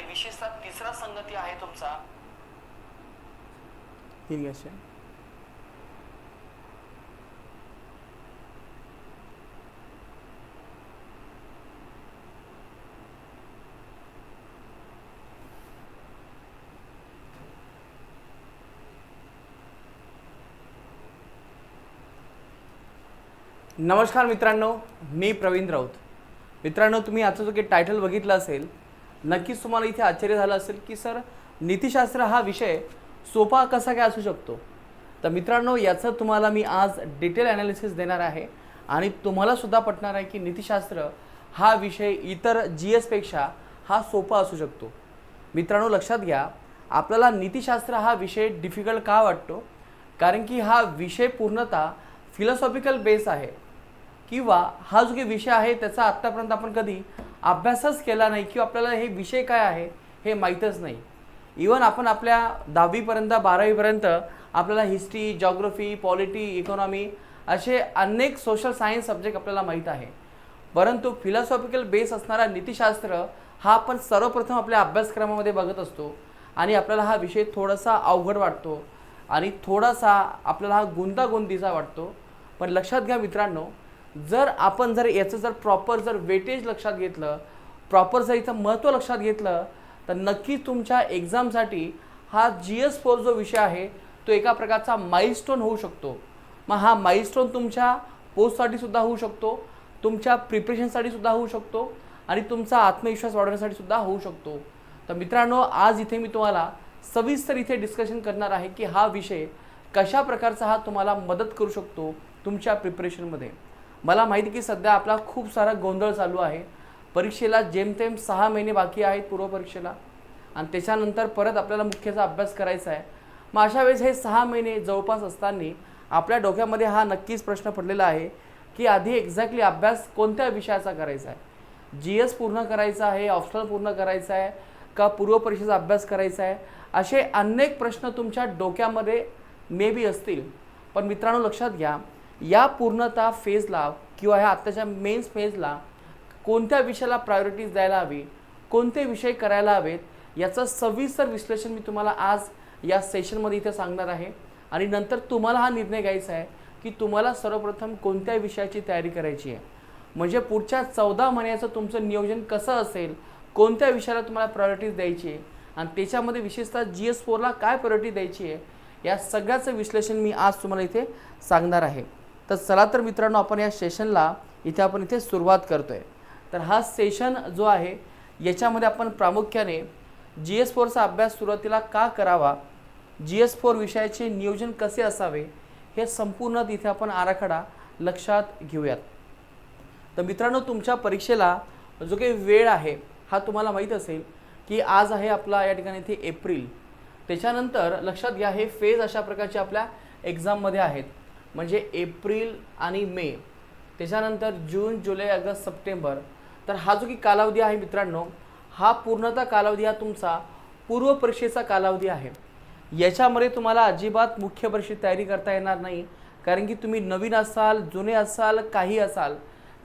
आणि विशेषतः तिसरा संगती आहे तुमचा. दीर्घाशय नमस्कार मित्रांनो मी प्रवीण राऊत. मित्रांनो तुम्ही आजचं जो काही टायटल बघितलं असेल नक्कीच तुम्हाला इथे आश्चर्य झालं असेल की सर नीतिशास्त्र हा विषय सोपा कसा काय असू शकतो? तर मित्रांनो याचं तुम्हाला मी आज डिटेल ॲनालिसिस देणार आहे आणि तुम्हालासुद्धा पटणार आहे की नीतिशास्त्र हा विषय इतर जी एसपेक्षा हा सोपा असू शकतो. मित्रांनो लक्षात घ्या आपल्याला नीतिशास्त्र हा विषय डिफिकल्ट का वाटतो? कारण की हा विषय पूर्णतः फिलॉसॉफिकल बेस आहे. किंवा हा जो काही विषय आहे त्याचा आत्तापर्यंत आपण कधी अभ्यासच केला नाही किंवा आपल्याला हे विषय काय आहे हे माहीतच नाही. इवन आपण आपल्या दहावीपर्यंत बारावीपर्यंत आपल्याला हिस्ट्री जॉग्रफी पॉलिटी इकॉनॉमी असे अनेक सोशल सायन्स सब्जेक्ट आपल्याला माहीत आहे. परंतु फिलॉसॉफिकल बेस असणारा नीतिशास्त्र हा आपण सर्वप्रथम आपल्या अभ्यासक्रमामध्ये बघत असतो आणि आपल्याला हा विषय थोडासा अवघड वाटतो आणि थोडासा आपल्याला हा गुंतागुंतीचा वाटतो. पण लक्षात घ्या मित्रांनो जर आपण जर याचं जर प्रॉपर जर वेटेज लक्षात घेतलं प्रॉपर जर याचं महत्त्व लक्षात घेतलं तर नक्की तुमच्या एक्झामसाठी हा जी एस फोर जो विषय आहे तो एका प्रकारचा माइलस्टोन होऊ शकतो. मग हा माइलस्टोन तुमच्या पोस्टसाठी सुद्धा होऊ शकतो तुमच्या प्रिपरेशनसाठी सुद्धा होऊ शकतो आणि तुमचा आत्मविश्वास वाढवण्यासाठी सुद्धा होऊ शकतो. तर मित्रांनो आज इथे मी तुम्हाला सविस्तर इथे डिस्कशन करणार आहे की हा विषय कशा प्रकारचा हा तुम्हाला मदत करू शकतो तुमच्या प्रिपरेशनमध्ये मला माहिती की सध्या आपला खूप सारा गोंधळ चालू आहे. परीक्षेला जेमतेम सहा महिने बाकी आहेत पूर्वपरीक्षेला. आणि त्याच्यानंतर परत आपल्याला मुख्याचा अभ्यास करायचा आहे. मग अशा वेळेस हे सहा महिने जवळपास असताना आपल्या डोक्यामध्ये हा नक्कीच प्रश्न पडलेला आहे की आधी एक्झॅक्टली अभ्यास कोणत्या विषयाचा करायचा आहे? जी एस पूर्ण करायचा आहे ऑप्शनल पूर्ण करायचा आहे का पूर्वपरीक्षेचा अभ्यास करायचा आहे? असे अनेक प्रश्न तुमच्या डोक्यामध्ये मे बी असतील. पण मित्रांनो लक्षात घ्या या पूर्णतः फेजला किंवा ह्या आत्ताच्या मेन्स फेजला कोणत्या विषयाला प्रायोरिटीज द्यायला हवी कोणते विषय करायला हवेत याचं सविस्तर विश्लेषण मी तुम्हाला आज या सेशनमध्ये इथे सांगणार आहे. आणि नंतर तुम्हाला हा निर्णय घ्यायचा आहे की तुम्हाला सर्वप्रथम कोणत्या विषयाची तयारी करायची आहे. म्हणजे पुढच्या चौदा महिन्याचं तुमचं नियोजन कसं असेल कोणत्या विषयाला तुम्हाला प्रायोरिटीज द्यायची आहे आणि त्याच्यामध्ये विशेषतः जी एस फोरला काय प्रायोरिटी द्यायची आहे या सगळ्याचं विश्लेषण मी आज तुम्हाला इथे सांगणार आहे. तर चला तर मित्रांनो आपण या सेशनला इथे आपण इथे सुरुवात आहे तर हा सेशन जो आहे याच्यामध्ये आपण प्रामुख्याने जी एस फोरचा अभ्यास सुरुवातीला का करावा जी एस फोर विषयाचे नियोजन कसे असावे हे संपूर्ण तिथे आपण आराखडा लक्षात घेऊयात. तर मित्रांनो तुमच्या परीक्षेला जो काही वेळ आहे हा तुम्हाला माहीत असेल की आज आहे आपला या ठिकाणी इथे एप्रिल. त्याच्यानंतर लक्षात घ्या हे फेज अशा प्रकारचे आपल्या एक्झाममध्ये आहेत. म्हणजे एप्रिल आणि मे. त्याच्यानंतर जून जुलै ऑगस्ट सप्टेंबर. तर हा जो की कालावधी आहे मित्रांनो हा पूर्णतः कालावधी हा तुमचा पूर्व परीक्षेचा कालावधी आहे. याच्यामध्ये तुम्हाला अजिबात मुख्य परीक्षेत तयारी करता येणार नाही. कारण की तुम्ही नवीन असाल जुने असाल काही असाल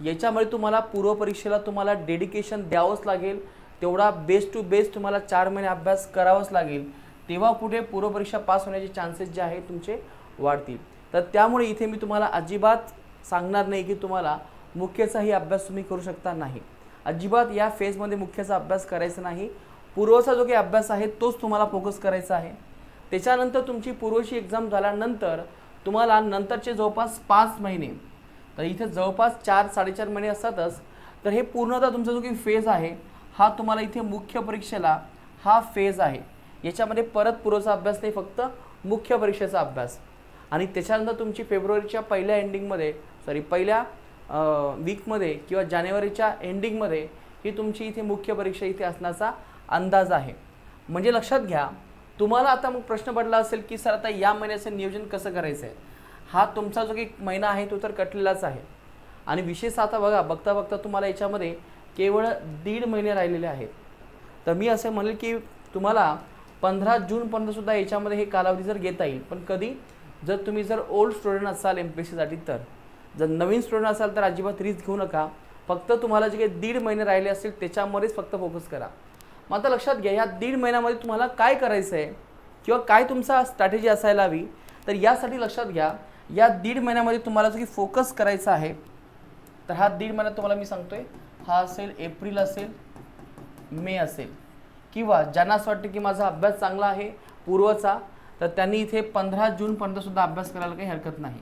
याच्यामुळे तुम्हाला पूर्व परीक्षेला तुम्हाला डेडिकेशन द्यावंच लागेल. तेवढा बेस्ट टू बेस्ट तुम्हाला चार महिने अभ्यास करावाच लागेल. तेव्हा कुठे पूर्वपरीक्षा पास होण्याचे चान्सेस जे आहे तुमचे वाढतील. तर त्यामुळे इथे मी तुम्हाला अजिबात सांगणार नाही की तुम्हाला मुख्यचाही अभ्यास तुम्ही करू शकता नाही. अजिबात या फेजमध्ये मुख्याचा अभ्यास करायचा नाही. पूर्वचा जो काही अभ्यास आहे तोच तुम्हाला फोकस करायचा आहे. त्याच्यानंतर तुमची पूर्वशी एक्झाम झाल्यानंतर तुम्हाला नंतरचे जवळपास पाच महिने तर इथे जवळपास चार साडेचार महिने असतातच तर हे पूर्णतः तुमचा जो काही फेज आहे हा तुम्हाला इथे मुख्य परीक्षेला हा फेज आहे. याच्यामध्ये परत पूर्वचा अभ्यास नाही फक्त मुख्य परीक्षेचा अभ्यास. आणि त्याच्यानंतर तुमची फेब्रुवारीच्या पहिल्या एंडिंगमध्ये सॉरी पहिल्या वीकमध्ये किंवा जानेवारीच्या एंडिंगमध्ये ही तुमची इथे मुख्य परीक्षा इथे असण्याचा अंदाज आहे. म्हणजे लक्षात घ्या तुम्हाला आता मग प्रश्न पडला असेल की सर आता या महिन्याचं नियोजन कसं करायचं आहे हा तुमचा जो काही महिना आहे तो तर कटलेलाच आहे. आणि विशेष आता बघा बघता बघता तुम्हाला याच्यामध्ये केवळ दीड महिने राहिलेले आहेत. तर मी असं म्हणेल की तुम्हाला पंधरा जूनपर्यंत सुद्धा याच्यामध्ये हे कालावधी जर घेता येईल पण कधी? जर तुम्ही जर ओल्ड स्टुडंट असाल एम पी एस सीसाठी तर. जर नवीन स्टुडंट असाल तर अजिबात रिस्क घेऊ नका. फक्त तुम्हाला जे काही दीड महिने राहिले असतील त्याच्यामध्येच फक्त फोकस करा. मग आता लक्षात घ्या या दीड महिन्यामध्ये तुम्हाला काय करायचं आहे किंवा काय तुमचा स्ट्रॅटेजी असायला हवी? तर यासाठी लक्षात घ्या या दीड महिन्यामध्ये तुम्हाला जो की फोकस करायचा आहे तर हा दीड महिना तुम्हाला मी सांगतोय हा असेल एप्रिल असेल मे असेल. किंवा ज्यांना असं वाटतं की माझा अभ्यास चांगला आहे पूर्वचा तर त्यांनी इथे पंधरा जूनपर्यंत सुद्धा अभ्यास करायला काही हरकत नाही.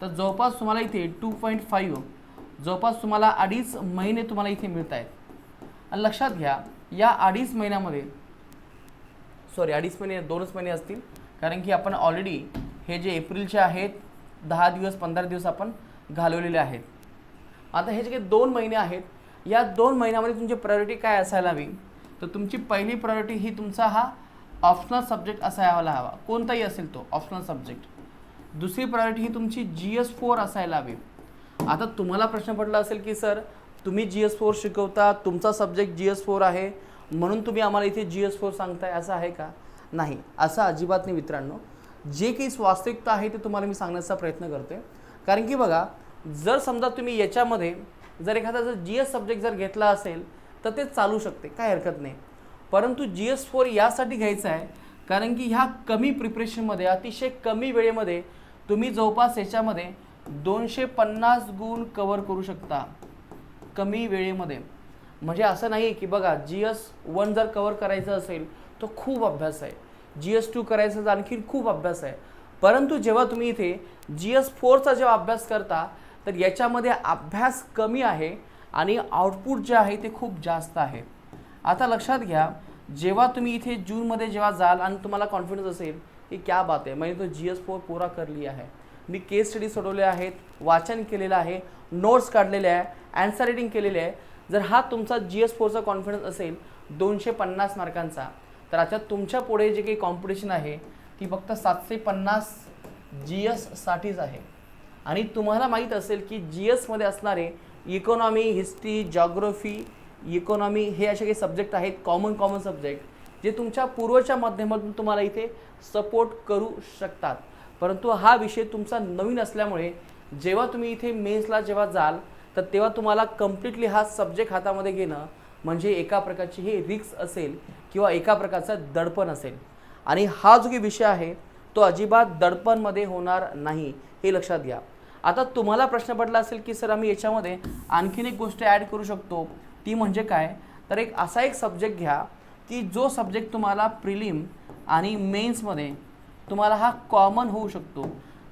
तर जवळपास तुम्हाला इथे टू पॉईंट फाईव्ह जवळपास तुम्हाला अडीच महिने तुम्हाला इथे मिळत आहेत. आणि लक्षात घ्या या अडीच महिन्यामध्ये सॉरी अडीच महिने दोनच महिने असतील कारण की आपण ऑलरेडी हे जे एप्रिलचे आहेत दहा दिवस पंधरा दिवस आपण घालवलेले आहेत. आता हे जे काही दोन महिने आहेत या दोन महिन्यामध्ये तुमची प्रायोरिटी काय असायला हवी? तर तुमची पहिली प्रायोरिटी ही तुमचा हा ऑप्शनल सब्जेक्ट असायला हवा कोणताही असेल तो ऑप्शनल सब्जेक्ट. दुसरी प्रायोरिटी ही तुमची जी एस फोर असायला हवी. आता तुम्हाला प्रश्न पडला असेल की सर तुम्ही जी एस फोर शिकवता तुमचा सब्जेक्ट जी एस फोर आहे म्हणून तुम्ही आम्हाला इथे जी एस फोर सांगताय असं आहे का? नाही असं अजिबात नाही मित्रांनो. जे काही वास्तविकता आहे ते तुम्हाला मी सांगण्याचा प्रयत्न करतोय. कारण की बघा जर समजा तुम्ही याच्यामध्ये जर एखादा जर जी एस सब्जेक्ट जर घेतला असेल तर ते चालू शकते काय हरकत नाही. परंतु जी एस फोर यासाठी घ्यायचं आहे कारण की ह्या कमी प्रिपरेशनमध्ये अतिशय कमी वेळेमध्ये तुम्ही जवळपास याच्यामध्ये दोनशे पन्नास गुण कवर करू शकता कमी वेळेमध्ये. म्हणजे असं नाही आहे की बघा जी एस वन जर कवर करायचं असेल तर खूप अभ्यास आहे. जी एस टू करायचं आणखी खूप अभ्यास आहे. परंतु जेव्हा तुम्ही इथे जी एस फोरचा जेव्हा अभ्यास करता तर याच्यामध्ये अभ्यास कमी आहे आणि आउटपुट जे आहे ते खूप जास्त आहे. आता लक्षात घ्या जेव्हा तुम्ही इथे जूनमध्ये जेव्हा जाल आणि तुम्हाला कॉन्फिडन्स असेल की क्या बात आहे म्हणजे तो जी एस फोर पुरा करली आहे मी केस स्टडी सोडवले आहेत वाचन केलेलं आहे नोट्स काढलेले आहे ॲन्सर रायटिंग केलेले आहे. जर हा तुमचा जी एस फोरचा कॉन्फिडन्स असेल दोनशे पन्नास मार्कांचा तर आता तुमच्यापुढे जे काही कॉम्पिटिशन आहे ती फक्त सातशे पन्नास जी एससाठीच आहे. आणि तुम्हाला माहीत असेल की जी एसमध्ये असणारे इकॉनॉमी हिस्ट्री जॉग्रफी इकॉनॉमी हे असे काही सब्जेक्ट आहेत कॉमन कॉमन सब्जेक्ट जे तुमच्या पूर्वच्या माध्यमातून तुम्हाला इथे सपोर्ट करू शकतात. परंतु हा विषय तुमचा नवीन असल्यामुळे जेव्हा तुम्ही इथे मेन्सला जेव्हा जाल तर तेव्हा तुम्हाला कम्प्लिटली हा सब्जेक्ट हातामध्ये घेणं म्हणजे एका प्रकारची हे रिक्स असेल किंवा एका प्रकारचं दडपण असेल. आणि हा जो काही विषय आहे तो अजिबात दडपणमध्ये होणार नाही हे लक्षात घ्या. आता तुम्हाला प्रश्न पडला असेल की सर आम्ही याच्यामध्ये आणखीन एक गोष्ट ॲड करू शकतो. ती म्हणजे काय? तर एक असा एक सब्जेक्ट घ्या की जो सब्जेक्ट तुम्हाला प्रिलिम आणि मेन्समध्ये तुम्हाला हा कॉमन होऊ शकतो.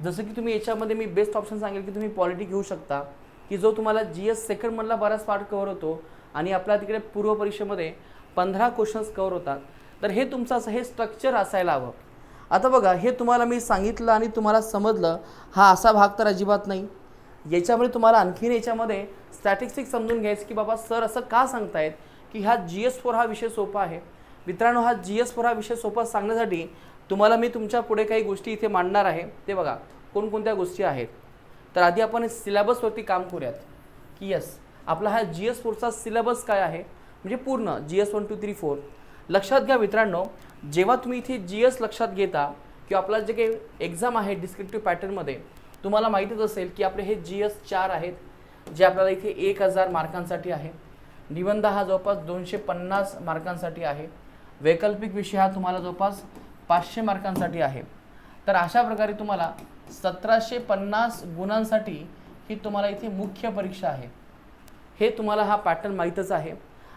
जसं की तुम्ही याच्यामध्ये मी बेस्ट ऑप्शन सांगेल की तुम्ही पॉलिटी घेऊ शकता की जो तुम्हाला जी एस सेकंडमधला बराच पार्ट कवर होतो आणि आपल्या तिकडे पूर्व परीक्षेमध्ये पंधरा क्वेश्चन्स कवर होतात. तर हे तुमचं असं हे स्ट्रक्चर असायला हवं. आता बघा हे तुम्हाला मी सांगितलं आणि तुम्हाला समजलं हा असा भाग तर अजिबात नाही. याच्यामध्ये तुम्हाला आणखीन याच्यामध्ये स्टॅटिस्टिक्स समजून घ्यायचं की बाबा सर असं का सांगतायत की हा जी एस फोर हा विषय सोपा आहे. मित्रांनो हा जी एस फोर हा विषय सोपा सांगण्यासाठी तुम्हाला मी तुमच्यापुढे काही गोष्टी इथे मांडणार आहे. ते बघा कोणकोणत्या गोष्टी आहेत. तर आधी आपण सिलेबसवरती काम करूयात. की यस आपला हा जी एस फोरचा सिलेबस काय आहे? म्हणजे पूर्ण G S one two three four लक्षात घ्या मित्रांनो जेव्हा तुम्ही इथे जी एस लक्षात घेता किंवा आपला जे काही एक्झाम आहे डिस्क्रिप्टिव्ह पॅटर्नमध्ये तुम्हाला माहीतच असेल की आपले हे जी एस चार आहेत जे आपल्याला इथे एक हजार मार्कांसाठी आहे. निबंध हा जवळपास दोनशे पन्नास मार्कांसाठी आहे. वैकल्पिक विषय हा तुम्हाला जवळपास पाचशे मार्कांसाठी आहे. तर अशा प्रकारे तुम्हाला सतराशे पन्नास गुणांसाठी ही तुम्हाला इथे मुख्य परीक्षा आहे. हे तुम्हाला हा पॅटर्न माहीतच आहे.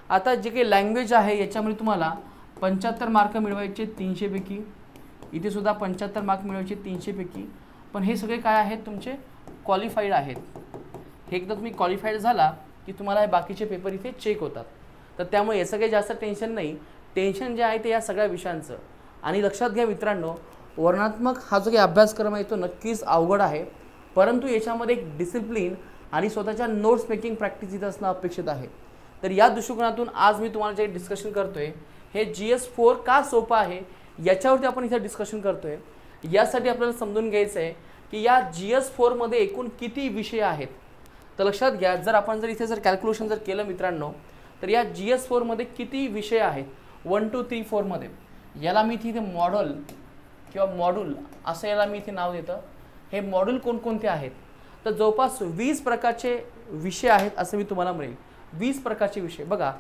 आता जे काही लँग्वेज आहे याच्यामध्ये तुम्हाला पंच्याहत्तर मार्क मिळवायचे तीनशेपैकी इथे सुद्धा पंच्याहत्तर मार्क मिळवायचे तीनशेपैकी पण हे सगळे काय आहेत? तुमचे क्वालिफाईड आहेत. हे एकदा तुम्ही क्वालिफाईड झाला की तुम्हाला हे बाकीचे पेपर इथे चेक होतात. तर त्यामुळे याचं काही जास्त टेन्शन नाही. टेन्शन जे आहे ते या सगळ्या विषयांचं. आणि लक्षात घ्या मित्रांनो वर्णात्मक हा जो काही अभ्यासक्रम आहे तो नक्कीच अवघड आहे. परंतु याच्यामध्ये एक डिसिप्लिन आणि स्वतःच्या नोट्स मेकिंग प्रॅक्टिस इथं असणं अपेक्षित आहे. तर या दृष्टिकोनातून आज मी तुम्हाला जे डिस्कशन करतो आहे हे जी एस फोर का सोपं आहे? याच्यावरती आपण इथं डिस्कशन करतो आहे यासाठी आपल्याला समजून घ्यायचं आहे की या जी एस फोरमध्ये एकूण किती विषय आहेत. तर लक्षात घ्या जर आपण जर इथे जर कॅल्क्युलेशन जर केलं मित्रांनो तर या जी एस फोरमध्ये किती विषय आहेत? वन टू थ्री फोरमध्ये याला मी इथे मॉडल किंवा मॉड्यूल असं याला मी इथे नाव देतं. हे मॉड्यूल कोणकोणते आहेत? तर जवळपास वीस प्रकारचे विषय आहेत असं मी तुम्हाला म्हणेल. वीस प्रकारचे विषय. बघा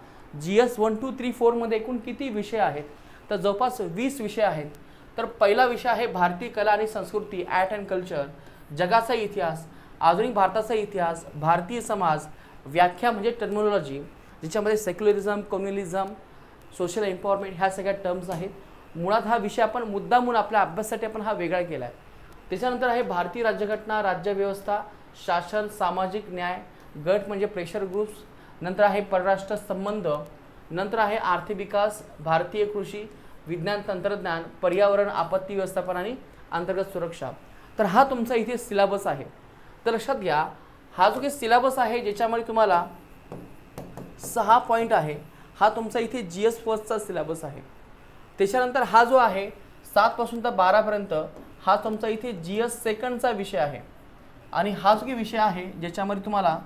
G S one two three फोरमध्ये एकूण किती विषय आहेत? तर जवळपास वीस विषय आहेत. तर पहिला विषय आहे भारतीय कला आणि संस्कृती ॲट अँड कल्चर जगाचा इतिहास आधुनिक भारताचा इतिहास भारतीय समाज व्याख्या म्हणजे टर्मिनॉलॉजी ज्याच्यामध्ये सेक्युलरिझम कम्युनिझम सोशल एम्पॉवरमेंट ह्या सगळ्या टर्म्स आहेत. मुळात हा विषय आपण मुद्दामून आपल्या अभ्यासासाठी आपण हा वेगळा केला आहे त्याच्यानंतर आहे भारतीय राज्यघटना राज्यव्यवस्था शासन सामाजिक न्याय गट म्हणजे प्रेशर ग्रुप्स नंतर आहे परराष्ट्र संबंध नंतर आहे आर्थिक विकास भारतीय कृषी विज्ञान तंत्रज्ञान पर्यावरण आपत्ती व्यवस्थापन आणि अंतर्गत सुरक्षा. तर हा तुमचा इथे सिलेबस आहे. तर लक्षात घ्या हा जो काही सिलेबस आहे ज्याच्यामध्ये तुम्हाला सहा पॉईंट आहे हा तुमचा इथे जी एस फर्स्टचा सिलेबस आहे. त्याच्यानंतर हा जो आहे सातपासून तर बारापर्यंत हा तुमचा इथे जी एस सेकंडचा विषय आहे. आणि हा जो काही विषय आहे ज्याच्यामध्ये तुम्हाला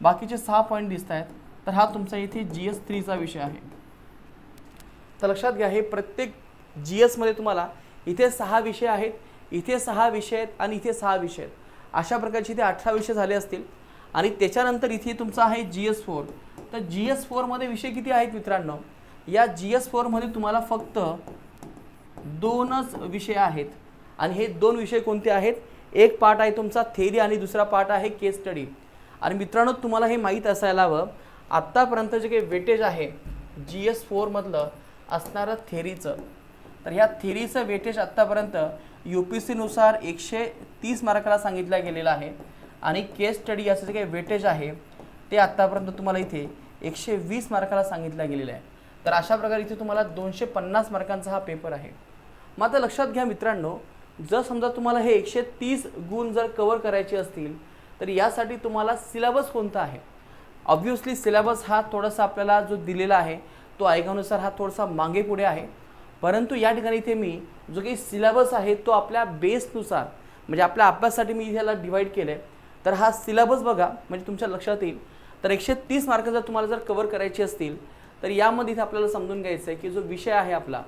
बाकीचे सहा पॉईंट दिसत आहेत तर हा तुमचा इथे जी एस थ्रीचा विषय आहे. तर लक्षात घ्या हे प्रत्येक जी एसमध्ये तुम्हाला इथे सहा विषय आहेत इथे सहा विषय आहेत आणि इथे सहा विषय आहेत. अशा प्रकारचे इथे अठरा विषय झाले असतील आणि त्याच्यानंतर इथे तुमचा आहे जी एस फोर तर जी एस फोरमध्ये विषय किती आहेत मित्रांनो? या जी एस फोरमध्ये तुम्हाला फक्त दोनच विषय आहेत आणि हे दोन विषय कोणते आहेत? एक पार्ट आहे तुमचा थेरी आणि दुसरा पार्ट आहे केस स्टडी आणि मित्रांनो तुम्हाला हे माहीत असायला हवं. आत्तापर्यंत जे काही वेटेज आहे जी एस फोरमधलं असणारं थेरीचं. तर ह्या थेरीचं वेटेज आत्तापर्यंत यू पी सीनुसार एकशे तीस मार्काला सांगितलं गेलेलं आहे. आणि केस स्टडी असं जे काही वेटेज आहे ते आत्तापर्यंत तुम्हाला इथे एकशे वीस मार्काला सांगितलं गेलेलं आहे. तर अशा प्रकारे इथे तुम्हाला दोनशे पन्नास मार्कांचा हा पेपर आहे. मात्र लक्षात घ्या मित्रांनो जर समजा तुम्हाला हे एकशे तीस गुण जर कवर करायचे असतील तर यासाठी तुम्हाला सिलेबस कोणता आहे? ऑब्व्हियसली सिलेबस हा थोडासा आपल्याला जो दिलेला आहे तो ऐकानुसार हा थोडासा मागे पुढे आहे. परंतु या ठिकाणी इथे मी जो काही सिलेबस आहे तो आपल्या बेसनुसार म्हणजे आपल्या अभ्यासासाठी मी ह्याला डिवाईड केलं आहे तर हा सिलेबस बघा म्हणजे तुमच्या लक्षात येईल. तर एकशे तीस मार्क जर तुम्हाला जर कवर करायचे असतील तर यामध्ये इथे आपल्याला समजून घ्यायचं आहे की जो विषय आहे आपला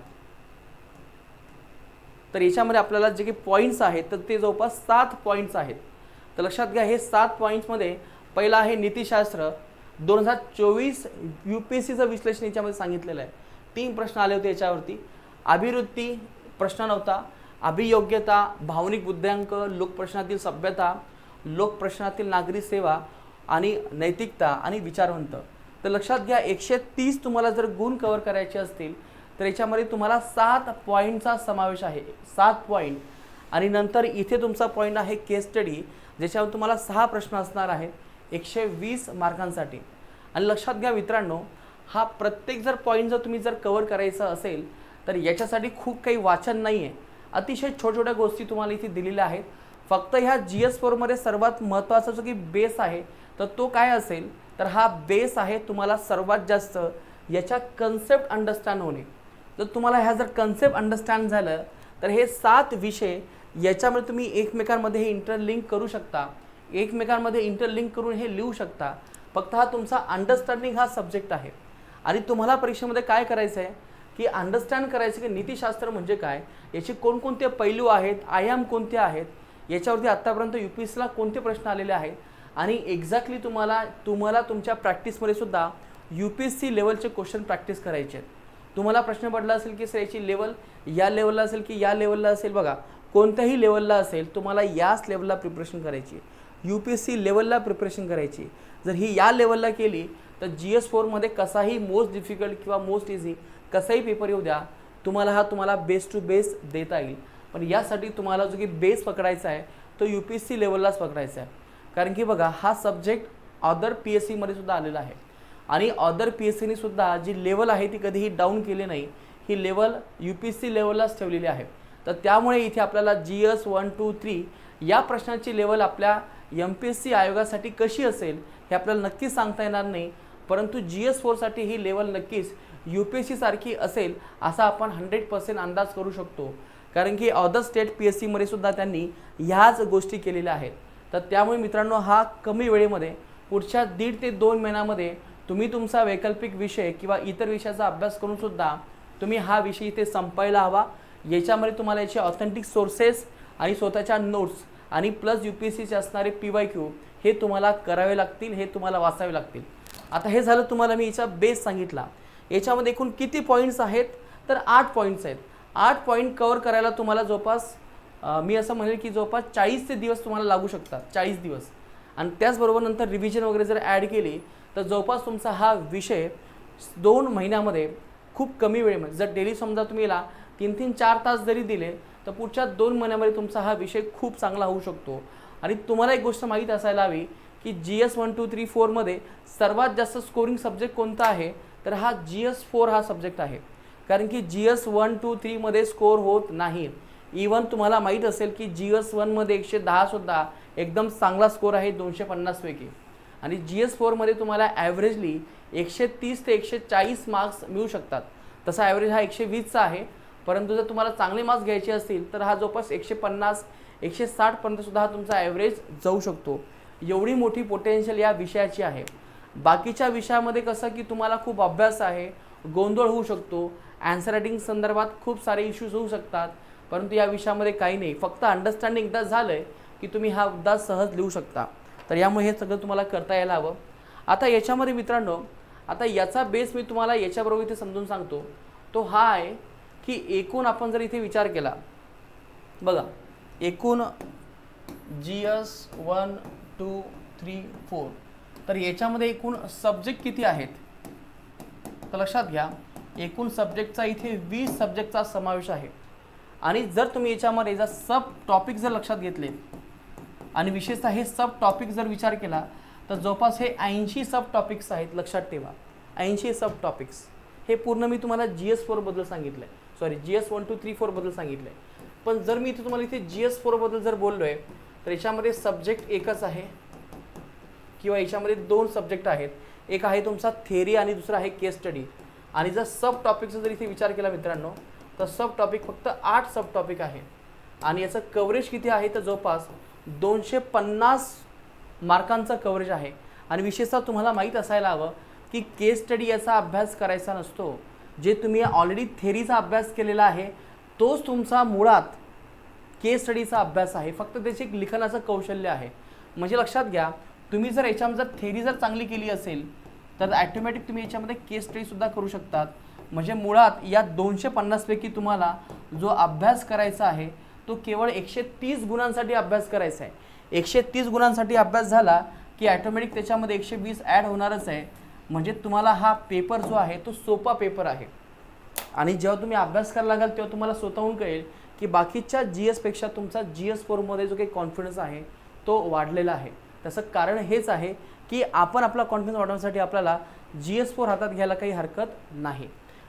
तर याच्यामध्ये आपल्याला जे काही पॉईंट्स आहेत तर ते जवळपास सात पॉईंट्स आहेत. तर लक्षात घ्या हे सात पॉईंट्समध्ये पहिला आहे नीतिशास्त्र दोन हजार चोवीस यू पी एस सीचं विश्लेषण याच्यामध्ये सांगितलेलं आहे. तीन प्रश्न आले होते याच्यावरती. अभिवृत्ती प्रश्न नव्हता अभियोग्यता भावनिक बुद्ध्यांक लोकप्रश्नातील सभ्यता लोकप्रश्नातील नागरी सेवा आणि नैतिकता आणि विचारवंत. तर लक्षात घ्या एकशे तीस तुम्हाला जर गुण कवर करायचे असतील तर याच्यामध्ये तुम्हाला सात पॉईंटचा समावेश आहे. सात पॉईंट आणि नंतर इथे तुमचा पॉईंट आहे केस स्टडी ज्याच्यावर तुम्हाला सहा प्रश्न असणार आहेत. एकशे वीस मार्कांसाठी. आणि लक्षात घ्या मित्रांनो हा प्रत्येक जर पॉईंट जर तुम्ही जर कवर करायचा असेल तर याच्यासाठी खूप काही वाचन नाही आहे अतिशय छोट्या छोट्या गोष्टी तुम्हाला इथे दिलेल्या आहेत. फक्त ह्या जी एस फोरमध्ये सर्वात महत्त्वाचा जो की बेस आहे तर तो काय असेल तर हा बेस आहे तुम्हाला सर्वात जास्त याच्या कन्सेप्ट अंडरस्टँड होणे. जर तुम्हाला ह्या जर कन्सेप्ट अंडरस्टँड झालं तर हे सात विषय याच्यामध्ये तुम्ही एकमेकांमध्ये हे इंटरलिंक करू शकता. एकमेकांमध्ये इंटरलिंक करून हे लिहू शकता. फक्त हा तुमचा अंडरस्टँडिंग हा सब्जेक्ट आहे. आणि तुम्हाला परीक्षेमध्ये काय करायचं आहे की अंडरस्टँड करायचं की नीतिशास्त्र म्हणजे काय? याचे कोणकोणते पैलू आहेत? आयाम कोणते आहेत? याच्यावरती आत्तापर्यंत यू पी एस सीला कोणते प्रश्न आलेले आहेत? आणि एक्झॅक्टली तुम्हाला तुम्हाला तुमच्या प्रॅक्टिसमध्ये सुद्धा यू पी एस सी लेवलचे क्वेश्चन प्रॅक्टिस करायचे आहेत. तुम्हाला प्रश्न पडला असेल की सर याची लेवल या लेवलला असेल की या लेवलला असेल? बघा कोणत्याही लेवलला असेल तुम्हाला याच लेवलला प्रिपरेशन करायची यू पी एस सी लेवलला प्रिपरेशन करायची. जर ही या लेवलला केली तर जी एस फोरमध्ये कसाही मोस्ट डिफिकल्ट किंवा मोस्ट इझी कसाही पेपर येऊ द्या तुम्हाला हा तुम्हाला बेस टू बेस देता येईल. पण यासाठी तुम्हाला जो की बेस पकडायचा आहे तो यू पी एस सी लेवललाच पकडायचा आहे. कारण की बघा हा सब्जेक्ट अदर पी एस सीमध्ये सुद्धा आलेला आहे. आणि अदर पी एस सीने सुद्धा जी लेवल आहे ती कधीही डाऊन केली नाही ही level U P S C लेवललाच ठेवलेली आहे. तर त्यामुळे इथे आपल्याला G S one two three या प्रश्नाची लेवल आपल्या एम पी एस सी आयोगासाठी कशी असेल हे आपल्याला नक्कीच सांगता येणार नाही. परंतु जी एस फोरसाठी ही लेवल नक्कीच यू पी एस सीसारखी असेल असा आपण हंड्रेड पर्सेंट अंदाज करू शकतो. कारण की अदर स्टेट पी एस सीमध्ये सुद्धा त्यांनी ह्याच गोष्टी केलेल्या आहेत. तर त्यामुळे मित्रांनो हा कमी वेळेमध्ये पुढच्या दीड ते दोन महिन्यामध्ये तुम्ही तुमचा वैकल्पिक विषय किंवा इतर विषयाचा अभ्यास करूनसुद्धा तुम्ही हा विषय इथे संपायला हवा. याच्यामध्ये तुम्हाला याचे ऑथेंटिक सोर्सेस आणि स्वतःच्या नोट्स आणि प्लस यू पी एस सीचे असणारे पी वाय क्यू हे तुम्हाला करावे लागतील हे तुम्हाला वाचावे लागतील. आता हे झालं तुम्हाला मी याचा बेस सांगितला. याच्यामध्ये एकूण किती पॉईंट्स आहेत? तर आठ पॉईंट्स आहेत. आठ पॉईंट कवर करायला तुम्हाला जवळपास मी असं म्हणेल की जवळपास चाळीस ते दिवस तुम्हाला लागू शकतात. चाळीस दिवस. आणि त्याचबरोबर नंतर रिव्हिजन वगैरे जर ॲड केली तर जवळपास तुमचा हा विषय दोन महिन्यामध्ये खूप कमी वेळेमध्ये जर डेली समजा तुम्हीला तीन तीन चार तास जरी दिले तर पुढच्या दोन महिन्यामध्ये तुमचा हा विषय खूप चांगला होऊ शकतो. आणि तुम्हाला एक गोष्ट माहीत असायला हवी की G S one two three फोरमध्ये सर्वात जास्त स्कोरिंग सब्जेक्ट कोणता आहे? तर हा जी एस फोर हा सब्जेक्ट आहे. कारण की जी एस वन टू थ्रीमध्ये स्कोर होत नाही. इवन तुम्हाला माहीत असेल की जी एस वनमध्ये एकशे दहासुद्धा एकदम चांगला स्कोर आहे दोनशे पन्नासपैकी आणि जी एस फोरमध्ये तुम्हाला ॲव्हरेजली एकशे तीस ते एकशे चाळीस मार्क्स मिळू शकतात. तसा ॲव्हरेज हा एकशे वीसचा आहे. परंतु जर तुम्हाला चांगले मार्क्स घ्यायचे असतील तर हा जवळपास एकशे पन्नास एकशे साठपर्यंत सुद्धा हा तुमचा ॲव्हरेज जाऊ शकतो. एवढी मोठी पोटेन्शियल या विषयाची आहे. बाकीच्या विषयामध्ये कसं की तुम्हाला खूप अभ्यास आहे गोंधळ होऊ शकतो ॲन्सर रायटिंग संदर्भात खूप सारे इश्यूज होऊ शकतात परंतु या विषयामध्ये काही नाही. फक्त अंडरस्टँडिंग एकदा झालं आहे की तुम्ही हा मुद्दा सहज लिहू शकता. तर यामुळे हे सगळं तुम्हाला करता यायला हवं. आता याच्यामध्ये मित्रांनो आता याचा बेस मी तुम्हाला याच्याबरोबर इथे समजून सांगतो. तो हा आहे की एकूण आपण जर इथे विचार केला बघा एकूण G S one two three four तर याच्यामध्ये एकूण सब्जेक्ट किती आहेत? तर लक्षात घ्या एकूण सब्जेक्टचा इथे वीस सब्जेक्टचा समावेश आहे. आणि जर तुम्ही याच्यामध्ये जर सब टॉपिक जर लक्षात घेतले आणि विशेषतः हे सब टॉपिक जर विचार केला तर जवळपास हे ऐंशी सब टॉपिक्स आहेत लक्षात ठेवा. ऐंशी सब टॉपिक्स हे पूर्ण मी तुम्हाला जी एस फोरबद्दल सांगितलं आहे sorry G S one two three फोरबद्दल सांगितलं आहे पण जर मी इथे तुम्हाला इथे जी एस फोरबद्दल जर बोललो आहे तर याच्यामध्ये सब्जेक्ट एकच आहे किंवा याच्यामध्ये दोन सब्जेक्ट आहेत. एक आहे तुमचा थेरी आणि दुसरा आहे केस स्टडी आणि जर सब टॉपिकचा जर इथे विचार केला मित्रांनो तर सब टॉपिक फक्त आठ सब टॉपिक आहे. आणि याचं कव्हरेज किती आहे तर जवळपास दोनशे पन्नास मार्कांचं कव्हरेज आहे. आणि विशेषतः तुम्हाला माहीत असायला हवं की केस स्टडी याचा अभ्यास करायचा नसतो. जे तुम्ही ऑलरेडी थेरीचा अभ्यास केलेला आहे तोच तुमचा मुळात केस स्टडीचा अभ्यास आहे. फक्त त्याचे एक लिखाणाचं कौशल्य आहे. म्हणजे लक्षात घ्या तुम्ही जर याच्यामध्ये जर थेरी जर चांगली केली असेल तर ॲटोमॅटिक तुम्ही याच्यामध्ये केस स्टडीसुद्धा करू शकतात. म्हणजे मुळात या दोनशे पन्नासपैकी तुम्हाला जो अभ्यास करायचा आहे तो केवळ एकशे तीस गुणांसाठी अभ्यास करायचा आहे. एकशे तीस गुणांसाठी अभ्यास झाला की ॲटोमॅटिक त्याच्यामध्ये एकशे वीस ॲड होणारच आहे. म्हणजे तुम्हाला हा पेपर जो आहे तो सोपा पेपर आहे. आणि जेव्हा तुम्ही अभ्यास करायला लागाल तेव्हा तुम्हाला स्वतःहून कळेल की बाकीच्या जी एसपेक्षा तुमचा जी एस फोरमध्ये जो काही कॉन्फिडन्स आहे तो वाढलेला आहे. त्याचं कारण हेच आहे की आपण आपला कॉन्फिडन्स वाढवण्यासाठी आपल्याला जी एस फोर हातात घ्यायला काही हरकत नाही.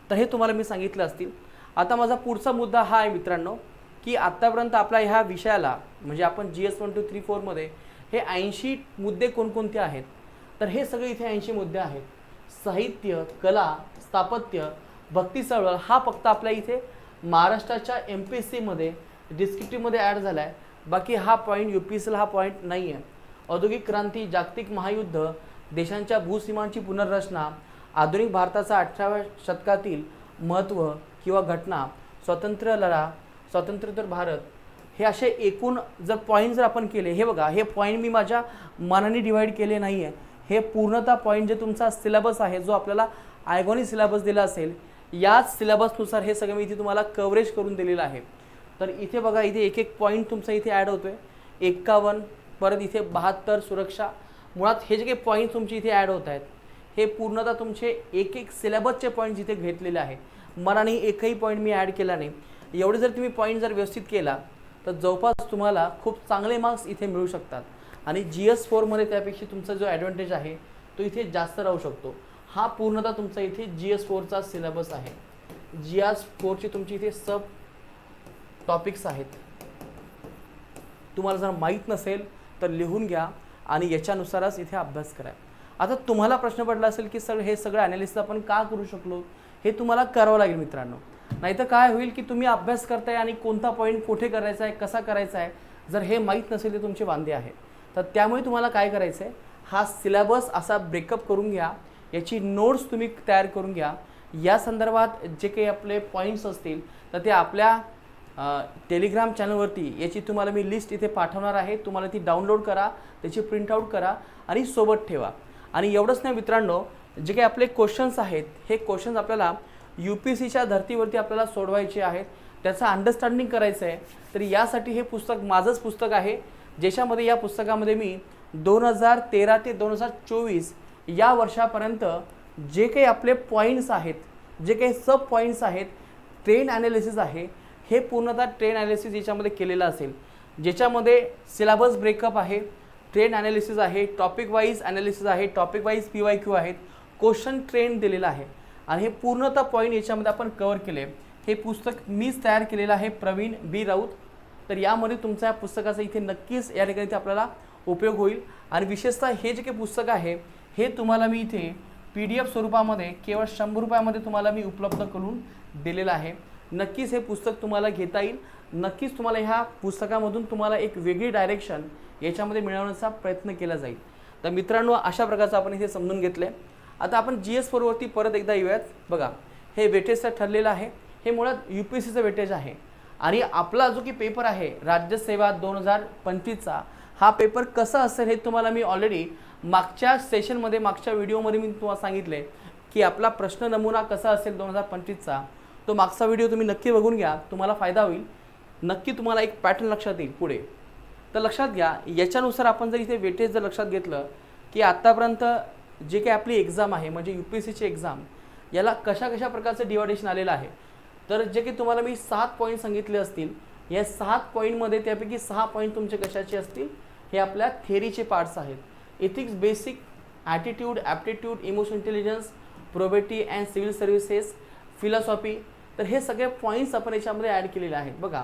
तर हे तुम्हाला मी सांगितलं असतील. आता माझा पुढचा मुद्दा हा आहे मित्रांनो की आत्तापर्यंत आपल्या ह्या विषयाला म्हणजे आपण G S one two three फोरमध्ये हे ऐंशी मुद्दे कोणकोणते आहेत? तर हे सगळे इथे ऐंशी मुद्दे आहेत. साहित्य कला स्थापत्य भक्ती चळवळ हा फक्त आपल्या इथे महाराष्ट्राच्या एम पी एस सीमध्ये डिस्क्रिप्टिव्हमध्ये ॲड झाला आहे बाकी हा पॉईंट यू पी एस सीला हा पॉईंट नाही आहे औद्योगिक क्रांती जागतिक महायुद्ध देशांच्या भूसीमांची पुनर्रचना आधुनिक भारताचा अठराव्या शतकातील महत्त्व किंवा घटना स्वातंत्र्य लढा स्वातंत्र्योत्तर भारत हे असे एकूण जर पॉईंट जर आपण केले हे बघा हे पॉईंट मी माझ्या मनाने डिवाईड केले नाही आहे हे पूर्णतः पॉईंट जे तुमचा सिलेबस आहे जो आपल्याला आयगॉनी सिलेबस दिला असेल याच सिलेबसनुसार हे सगळं मी इथे तुम्हाला कव्हरेज करून दिलेलं आहे. तर इथे बघा इथे एक एक पॉईंट तुमचा इथे ॲड होतो आहे एक्कावन्न परत इथे बहात्तर सुरक्षा. मुळात हे जे काही पॉईंट तुमचे इथे ॲड होत आहेत हे पूर्णतः तुमचे एक एक सिलेबसचे पॉईंट इथे घेतलेले आहे. मनाने एकही पॉईंट मी ॲड केला नाही. एवढे जर तुम्ही पॉईंट जर व्यवस्थित केला तर जवळपास तुम्हाला खूप चांगले मार्क्स इथे मिळू शकतात. आणि जी एस फोरमध्ये त्यापेक्षा तुमचा जो ॲडव्हान्टेज आहे तो इथे जास्त राहू शकतो. हा पूर्णतः तुमचा इथे जी एस फोरचा सिलेबस आहे. जी एस फोरचे तुमची इथे सब टॉपिक्स आहेत. तुम्हाला जर माहीत नसेल तर लिहून घ्या आणि याच्यानुसारच इथे अभ्यास करा. आता तुम्हाला प्रश्न पडला असेल की सर हे सगळं ॲनालिसिस आपण का करू शकलो? हे तुम्हाला करावं लागेल मित्रांनो. नाहीतर काय होईल की तुम्ही अभ्यास करताय आणि कोणता पॉईंट कुठे करायचा आहे कसा करायचा आहे? जर हे माहीत नसेल तर तुमचे वांदे आहे. तर त्यामुळे तुम्हाला काय करायचं आहे हा सिलेबस असा ब्रेकअप करून घ्या. याची नोट्स तुम्ही तयार करून घ्या. या संदर्भात जे काही आपले पॉईंट्स असतील तर ते आपल्या टेलिग्राम चॅनलवरती याची तुम्हाला मी लिस्ट इथे पाठवणार आहे. तुम्हाला ती डाउनलोड करा त्याची प्रिंटआउट करा आणि सोबत ठेवा. आणि एवढंच नाही मित्रांनो जे काही आपले क्वेश्चन्स आहेत हे क्वेश्चन्स आपल्याला यू पी सीच्या धर्तीवरती आपल्याला सोडवायचे आहेत. त्याचं अंडरस्टँडिंग करायचं आहे तर यासाठी हे पुस्तक माझंच पुस्तक आहे. ज्याच्यामध्ये या पुस्तकामध्ये मी दोन हजार तेरा ते दोन हजार चोवीस या वर्षापर्यंत जे काही आपले पॉईंट्स आहेत जे काही सब पॉईंट्स आहेत ट्रेन ॲनालिसिस आहे हे पूर्णतः ट्रेन ॲनालिसिस याच्यामध्ये केलेलं असेल. ज्याच्यामध्ये सिलेबस ब्रेकअप आहे ट्रेन ॲनालिसिस आहे टॉपिक वाईज ॲनालिसिस आहे topic wise P Y Q आहेत क्वेश्चन ट्रेन दिलेला आहे. आणि हे पूर्णतः पॉईंट याच्यामध्ये आपण कवर केले हे पुस्तक मीच तयार केलेलं आहे प्रवीण बी राऊत. तर यामध्ये तुमच्या या पुस्तकाचा इथे नक्कीच या ठिकाणी इथे आपल्याला उपयोग होईल. आणि विशेषतः हे जे काही पुस्तक आहे हे तुम्हाला मी इथे पी डी एफ स्वरूपामध्ये केवळ शंभर रुपयामध्ये तुम्हाला मी उपलब्ध करून दिलेलं आहे. नक्कीच हे पुस्तक तुम्हाला घेता येईल. नक्कीच तुम्हाला ह्या पुस्तकामधून तुम्हाला एक वेगळी डायरेक्शन याच्यामध्ये मिळवण्याचा प्रयत्न केला जाईल. तर मित्रांनो अशा प्रकारचं आपण इथे समजून घेतलं आहे आता आपण जी एस फोरवरती परत एकदा येऊयात. बघा हे वेटेजचं ठरलेलं आहे. हे मुळात यू पी एस सीचं वेटेज आहे. आणि आपला जो की पेपर आहे राज्यसेवा दोन हजार पंचवीसचा हा पेपर कसा असेल हे तुम्हाला मी ऑलरेडी मागच्या सेशनमध्ये मागच्या व्हिडिओमध्ये मी तुम्हाला सांगितले की आपला प्रश्न नमुना कसा असेल दोन हजार पंचवीसचा तो मागचा व्हिडिओ तुम्ही नक्की बघून घ्या तुम्हाला फायदा होईल. नक्की तुम्हाला एक पॅटर्न लक्षात येईल पुढे. तर लक्षात घ्या याच्यानुसार आपण जर इथे वेटेज जर लक्षात घेतलं की आत्तापर्यंत जे काही आपली एक्झाम आहे म्हणजे यू पी एस सीची एक्झाम याला कशा कशा प्रकारचं डिवायडेशन आलेलं आहे? तर जे की तुम्हाला मी सात पॉईंट सांगितले असतील या सात पॉईंटमध्ये त्यापैकी सहा पॉईंट तुमचे कशाचे असतील? हे आपल्या थेरीचे पार्ट्स आहेत. Ethics basic attitude aptitude emotion intelligence probity and civil services philosophy तर हे सगळे पॉईंट्स आपण याच्यामध्ये ॲड केलेले आहेत. बघा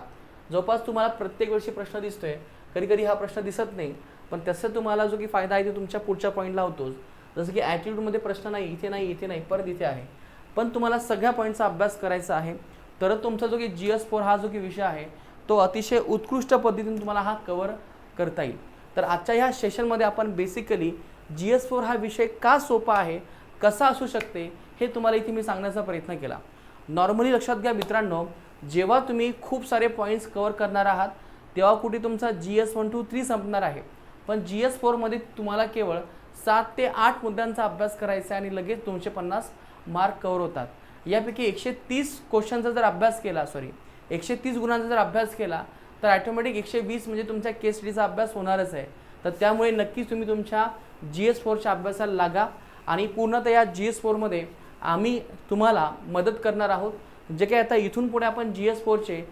जवळपास तुम्हाला प्रत्येक वर्षी प्रश्न दिसतोय. कधी कधी हा प्रश्न दिसत नाही. पण तसं तुम्हाला जो की फायदा आहे तो तुमच्या पुढच्या पॉईंटला होतोच. जसं की ॲटिट्यूडमध्ये प्रश्न नाही इथे नाही इथे नाही परत इथे आहे. पण तुम्हाला सगळ्या पॉईंटचा अभ्यास करायचा आहे. तर तुमचा जो की जी एस फोर हा जो की विषय आहे तो अतिशय उत्कृष्ट पद्धतीने तुम्हाला हा कवर करता येईल. तर आजच्या ह्या सेशनमध्ये आपण बेसिकली जी एस फोर हा विषय का सोपा आहे कसा असू शकते हे तुम्हाला इथे मी सांगण्याचा प्रयत्न केला. नॉर्मली लक्षात घ्या मित्रांनो जेव्हा तुम्ही खूप सारे पॉईंट्स कवर करणार आहात तेव्हा कुठे तुमचा G S one two three संपणार आहे. पण जी एस फोरमध्ये तुम्हाला केवळ सात ते आठ मुद्द्यांचा अभ्यास करायचा आहे आणि लगेच दोनशे पन्नास मार्क कवर होतात. यापैकी एकशे तीस क्वेश्चनचा जर अभ्यास केला सॉरी एकशे तीस गुणांचा जर अभ्यास केला तर ॲटोमॅटिक एकशे वीस म्हणजे तुमच्या केस स्टडीचा अभ्यास होणारच आहे. तर त्यामुळे नक्कीच तुम्ही तुमच्या जी एस फोरच्या अभ्यासाला लागा आणि पूर्णतः या जी एस फोरमध्ये आम्ही तुम्हाला मदत करणार आहोत. जे काही आता इथून पुढे आपण जी एस फोरचे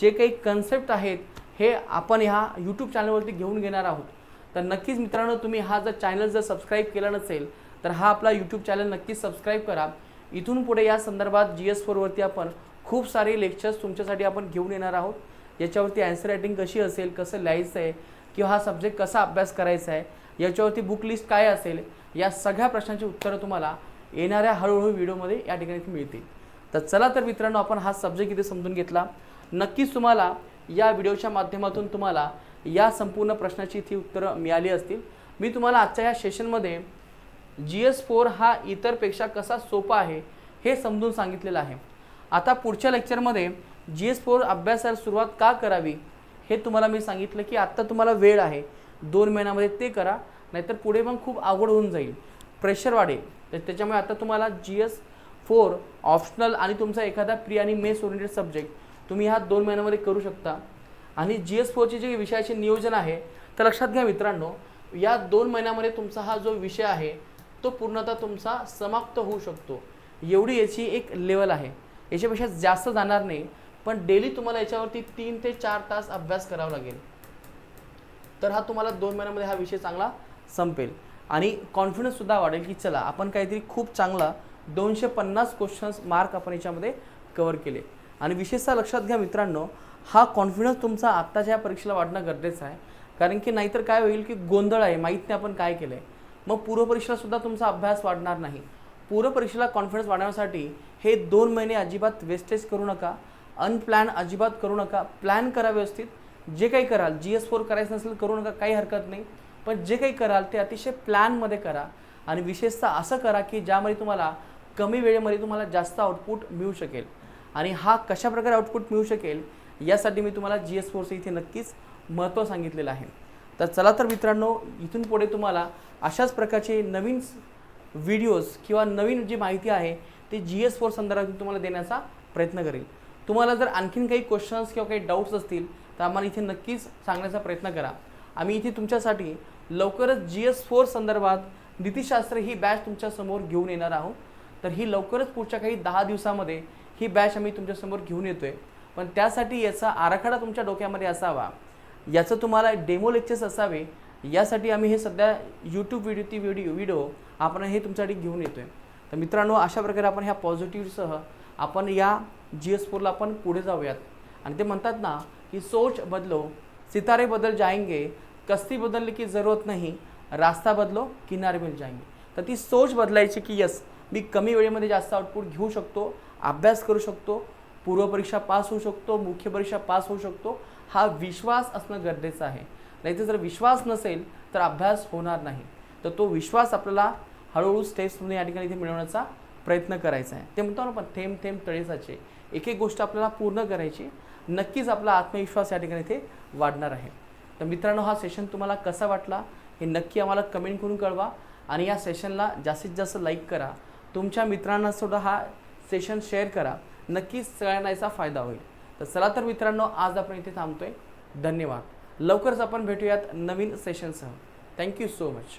जे काही कन्सेप्ट आहेत हे आपण ह्या यूट्यूब चॅनलवरती घेऊन घेणार आहोत. तर नक्कीच मित्रांनो तुम्ही हा जर चॅनल जर सबस्क्राईब केला नसेल तर हा आपला यूट्यूब चॅनल नक्कीच सबस्क्राईब करा. इथून पुढे या संदर्भात जी एस फोरवरती आपण खूप सारे लेक्चर्स तुमच्यासाठी आपण घेऊन येणार आहोत. याच्यावरती ॲन्सर रायटिंग कशी असेल कसं लिहायचं आहे किंवा हा सब्जेक्ट कसा अभ्यास करायचा आहे याच्यावरती बुक लिस्ट काय असेल या सगळ्या प्रश्नांची उत्तरं तुम्हाला येणाऱ्या हळूहळू व्हिडिओमध्ये या ठिकाणी मिळतील. तर चला तर मित्रांनो आपण हा सब्जेक्ट इथे समजून घेतला. नक्कीच तुम्हाला या व्हिडिओच्या माध्यमातून तुम्हाला या संपूर्ण प्रश्नाची इथे उत्तरं मिळाली असतील. मी तुम्हाला आजच्या या सेशनमध्ये जी एस फोर हा इतरपेक्षा कसा सोपा आहे हे समजून सांगितलेलं आहे. आता पुढच्या लेक्चरमध्ये जी एस फोर अभ्यासाला सुरुवात का करावी हे तुम्हाला मी सांगितलं की आत्ता तुम्हाला वेळ आहे. दोन महिन्यामध्ये ते करा नाहीतर पुढे मग खूप अवघड होऊन जाईल. प्रेशर वाढेल. तर त्याच्यामुळे आता तुम्हाला जी एस फोर ऑप्शनल आणि तुमचा एखादा प्री आणि मेस ओरिएंटेड सब्जेक्ट तुम्ही ह्या दोन महिन्यामध्ये करू शकता. आणि जी एस फोरचे जे विषयाचे नियोजन आहे तर लक्षात घ्या मित्रांनो या दोन महिन्यामध्ये तुमचा हा जो विषय आहे तो पूर्णतः तुमचा समाप्त होऊ शकतो. एवढी याची एक लेवल आहे. याच्यापेक्षा जास्त जाणार नाही पण डेली तुम्हाला याच्यावरती तीन ते चार तास अभ्यास करावा लागेल. तर हा तुम्हाला दोन महिन्यामध्ये हा विषय चांगला संपेल. आणि कॉन्फिडन्ससुद्धा वाढेल की चला आपण काहीतरी खूप चांगला दोनशे पन्नास क्वेश्चन्स मार्क आपण याच्यामध्ये कवर केले. आणि विशेषतः लक्षात घ्या मित्रांनो हा कॉन्फिडन्स तुमचा आत्ताच्या या परीक्षेला वाढणं गरजेचं आहे. कारण की नाहीतर काय होईल की गोंधळ आहे माहीत नाही आपण काय केलं आहे मग पूर्वपरीक्षेलासुद्धा तुमचा अभ्यास वाढणार नाही. पूर्वपरीक्षेला कॉन्फिडन्स वाढवण्यासाठी हे दोन महिने अजिबात वेस्टेज करू नका. अनप्लॅन अजिबात करू नका. प्लॅन करा व्यवस्थित. जे काही कराल जी एस फोर करायचं नसेल करू नका काही हरकत नाही. पण जे काही कराल ते अतिशय प्लॅनमध्ये करा. आणि विशेषतः असं करा की ज्यामध्ये तुम्हाला कमी वेळेमध्ये तुम्हाला जास्त आउटपुट मिळू शकेल. आणि हा कशा प्रकारे आउटपुट मिळू शकेल यासाठी मी तुम्हाला जी एस फोरचं इथे नक्कीच महत्त्व सांगितलेलं आहे. तर चला तर मित्रांनो इथून पुढे तुम्हाला अशाच प्रकारचे नवीन व्हिडिओज किंवा नवीन जी माहिती आहे ती जी एस फोर संदर्भात तुम्हाला देण्याचा प्रयत्न करेल. तुम्हाला जर आणखीन काही क्वेश्चन्स किंवा काही डाऊट्स असतील तर आम्हाला इथे नक्कीच सांगण्याचा प्रयत्न करा. आम्ही इथे तुमच्यासाठी लवकरच जी एस फोर संदर्भात नीतीशास्त्र ही बॅच तुमच्यासमोर घेऊन येणार आहोत. तर ही लवकरच पुढच्या काही दहा दिवसामध्ये ही बॅच आम्ही तुमच्यासमोर घेऊन येतो आहे पण त्यासाठी याचा आराखडा तुमच्या डोक्यामध्ये असावा. याचं तुम्हाला डेमो लेक्चर्स असावे यासाठी आम्ही हे सध्या यूट्यूब व्हिडिओ ती व्हिडिओ व्हिडिओ आपण हे तुमच्यासाठी घेऊन येतो आहे तर मित्रांनो अशा प्रकारे आपण ह्या पॉझिटिव्हसह आपण या जी एस फोरला आपण पुढे जाऊयात. आणि ते म्हणतात ना की सोच बदलो सितारे बदल जाएंगे कस्ती बदलने की जरूरत नाही रास्ता बदलो किनारे मिल जाएंगे तर ती सोच बदलायची की यस मी कमी वेळेमध्ये जास्त आउटपुट घेऊ शकतो अभ्यास करू शकतो पूर्वपरीक्षा पास होऊ शकतो मुख्य परीक्षा पास होऊ शकतो हा विश्वास असणं गरजेचं आहे. नाही तर जर विश्वास नसेल तर अभ्यास होणार नाही. तर तो विश्वास आपल्याला हळूहळू स्टेप्समध्ये या ठिकाणी इथे मिळवण्याचा प्रयत्न करायचा आहे. ते म्हणतो ना आपण थेंब थेंब तळेसाचे. एक एक गोष्ट आपल्याला पूर्ण करायची नक्कीच आपला आत्मविश्वास या ठिकाणी इथे वाढणार आहे. तर मित्रांनो हा सेशन तुम्हाला कसा वाटला? हे नक्की आम्हाला कमेंट करून कळवा आणि या सेशनला जास्तीत जास्त लाईक करा. तुमच्या मित्रांनासुद्धा हा सेशन शेअर करा. नक्कीच सगळ्यांना याचा फायदा होईल. तर चला तर मित्रांनो आज आपण इथे थांबतोय. धन्यवाद. लवकरच आपण भेटूयात नवीन सेशनसह थँक्यू सो मच